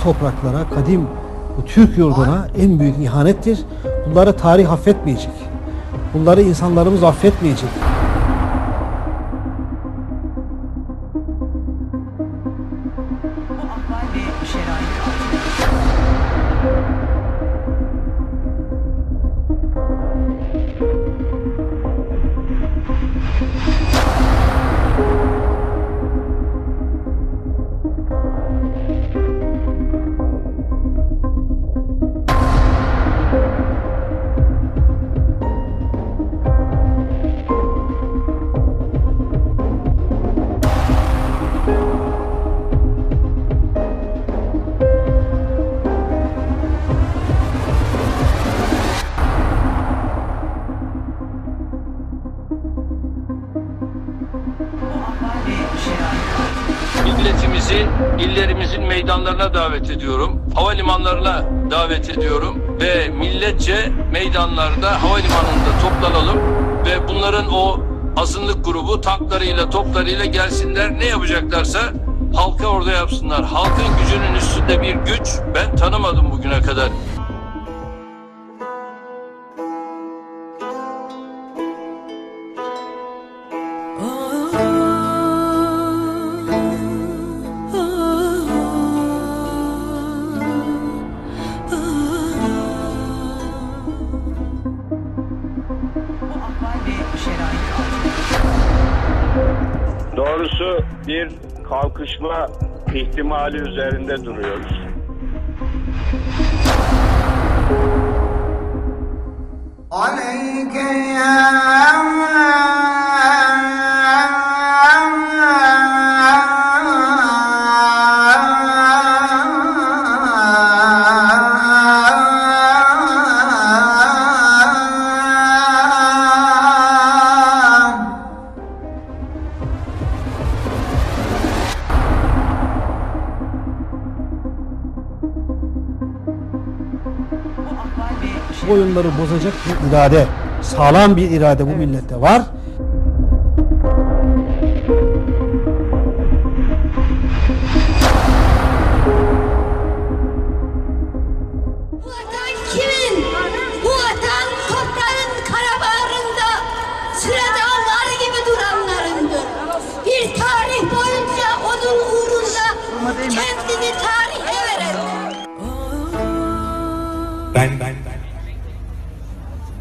topraklara, kadim bu Türk yurduna en büyük ihanettir. Bunları tarih affetmeyecek. Bunları insanlarımız affetmeyecek. Meydanlarına davet ediyorum. Havalimanlarına davet ediyorum ve milletçe meydanlarda havalimanında toplanalım ve bunların o azınlık grubu tanklarıyla toplarıyla gelsinler ne yapacaklarsa halka orada yapsınlar. Halkın gücünün üstünde bir güç ben tanımadım bugüne kadar. Bir kalkışma ihtimali üzerinde duruyoruz. Oyunları bozacak bir irade, sağlam bir irade bu millette var.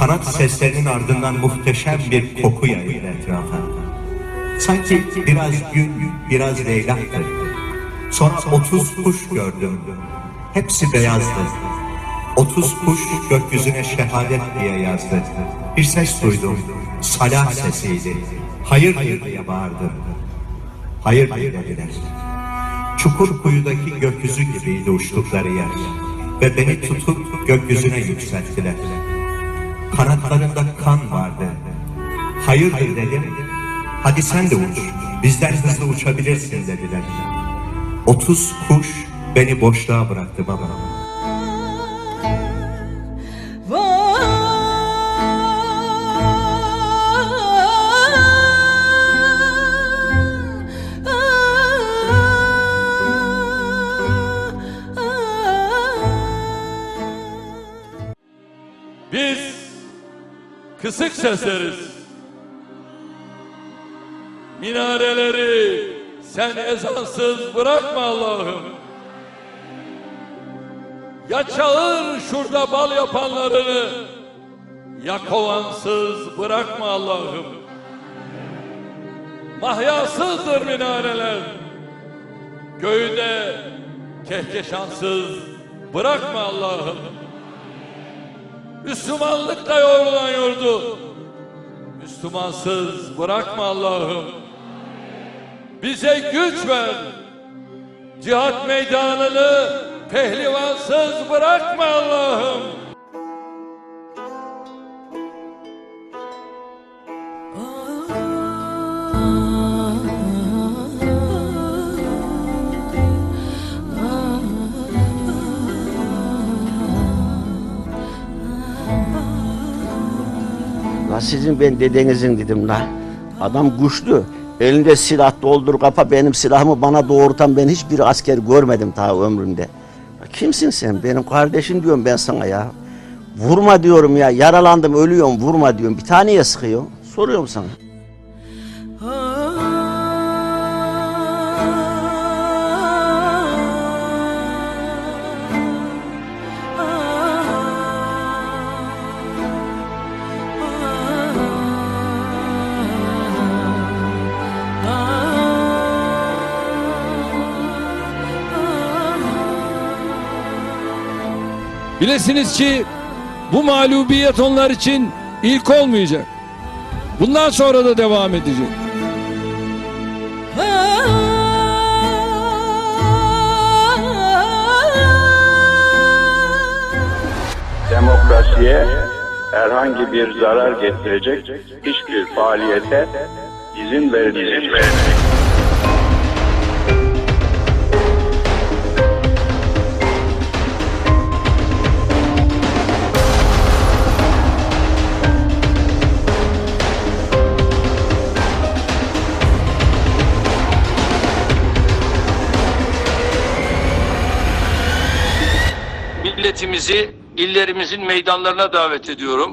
Kanat seslerinin ardından muhteşem bir koku yayıldı etrafa. Sanki biraz gül, biraz leylaktı. Sonra otuz kuş gördüm. Hepsi beyazdı. Otuz kuş gökyüzüne şehadet diye yazdı. Bir ses duydum. Salah sesiydi. Hayır diye bağırdım. Hayır dediler. Çukur kuyudaki gökyüzü gibiydi uçtukları yer. Ve beni tutup gökyüzüne yükselttiler. Kanatlarında kan vardı. Hayırdır dedim. Hadi sen de uç. Bizden hızlı uçabilirsin dediler. Otuz kuş beni boşluğa bıraktı baba. Kısık sesleriz. Minareleri sen ezansız bırakma Allah'ım. Ya çağır şurada bal yapanlarını ya kovansız bırakma Allah'ım. Mahyasızdır minareler. Göğde kehkeşansız bırakma Allah'ım. Müslümanlıkla yorulan yurdu. Müslümansız bırakma Allah'ım. Bize güç ver. Cihat meydanını pehlivansız bırakma Allah'ım. Sizin ben dedenizin dedim la. Adam güçlü. Elinde silah doldur kapa benim silahımı bana doğurtan ben hiçbir asker görmedim ta ömrümde. Kimsin sen? Benim kardeşim diyorum ben sana ya. Vurma diyorum ya. Yaralandım ölüyorum vurma diyorum. Bir taneye sıkıyor. Soruyorum sana. Bilesiniz ki bu mağlubiyet onlar için ilk olmayacak. Bundan sonra da devam edecek. Demokrasiye herhangi bir zarar getirecek hiçbir faaliyete izin verilmeyecek. Milletimizi illerimizin meydanlarına davet ediyorum.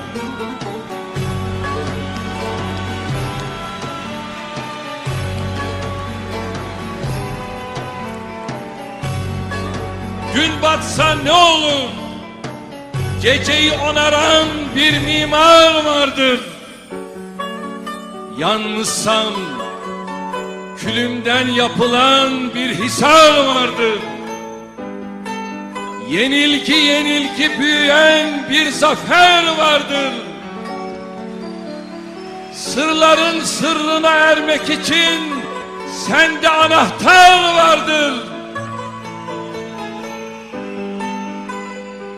Gün batsa ne olur? Geceyi onaran bir mimar vardır. Yalnızsam külümden yapılan bir hisar vardır. Yenilgi yenilgi büyüyen bir zafer vardır. Sırların sırrına ermek için sende anahtar vardır.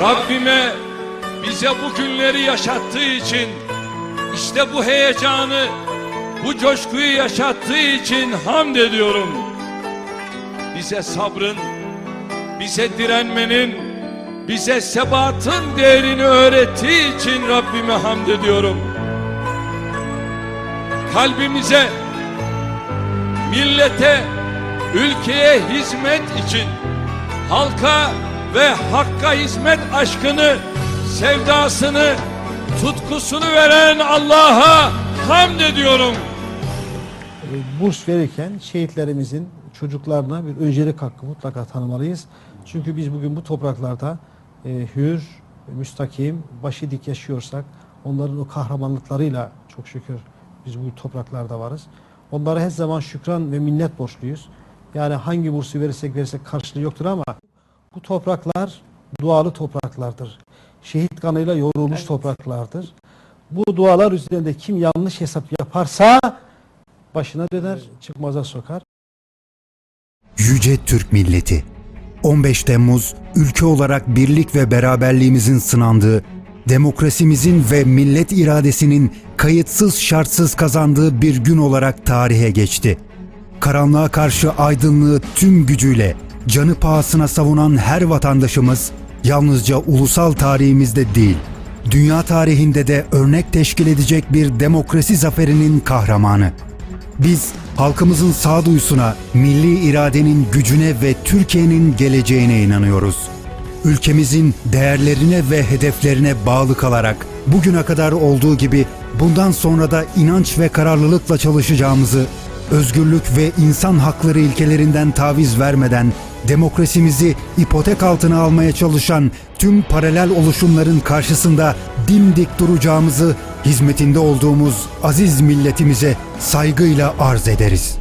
Rabbime bize bu günleri yaşattığı için işte bu heyecanı, bu coşkuyu yaşattığı için hamd ediyorum. Bize sabrın, bize direnmenin, bize sebatın değerini öğrettiği için Rabbime hamd ediyorum. Kalbimize, millete, ülkeye hizmet için, halka ve hakka hizmet aşkını, sevdasını, tutkusunu veren Allah'a hamd ediyorum. E, Burs verirken şehitlerimizin çocuklarına bir öncelik hakkı mutlaka tanımalıyız. Çünkü biz bugün bu topraklarda e, hür, müstakim, başı dik yaşıyorsak onların o kahramanlıklarıyla çok şükür biz bu topraklarda varız. Onlara her zaman şükran ve minnet borçluyuz. Yani hangi bursu verirsek verirsek karşılığı yoktur ama bu topraklar dualı topraklardır. Şehit kanıyla yoğrulmuş topraklardır. Bu dualar üzerinde kim yanlış hesap yaparsa başına döner, çıkmaza sokar. Yüce Türk milleti. 15 Temmuz ülke olarak birlik ve beraberliğimizin sınandığı, demokrasimizin ve millet iradesinin kayıtsız şartsız kazandığı bir gün olarak tarihe geçti. Karanlığa karşı aydınlığı tüm gücüyle canı pahasına savunan her vatandaşımız yalnızca ulusal tarihimizde değil, dünya tarihinde de örnek teşkil edecek bir demokrasi zaferinin kahramanı. Biz halkımızın sağduyusuna, milli iradenin gücüne ve Türkiye'nin geleceğine inanıyoruz. Ülkemizin değerlerine ve hedeflerine bağlı kalarak bugüne kadar olduğu gibi bundan sonra da inanç ve kararlılıkla çalışacağımızı, özgürlük ve insan hakları ilkelerinden taviz vermeden demokrasimizi ipotek altına almaya çalışan tüm paralel oluşumların karşısında dimdik duracağımızı hizmetinde olduğumuz aziz milletimize saygıyla arz ederiz.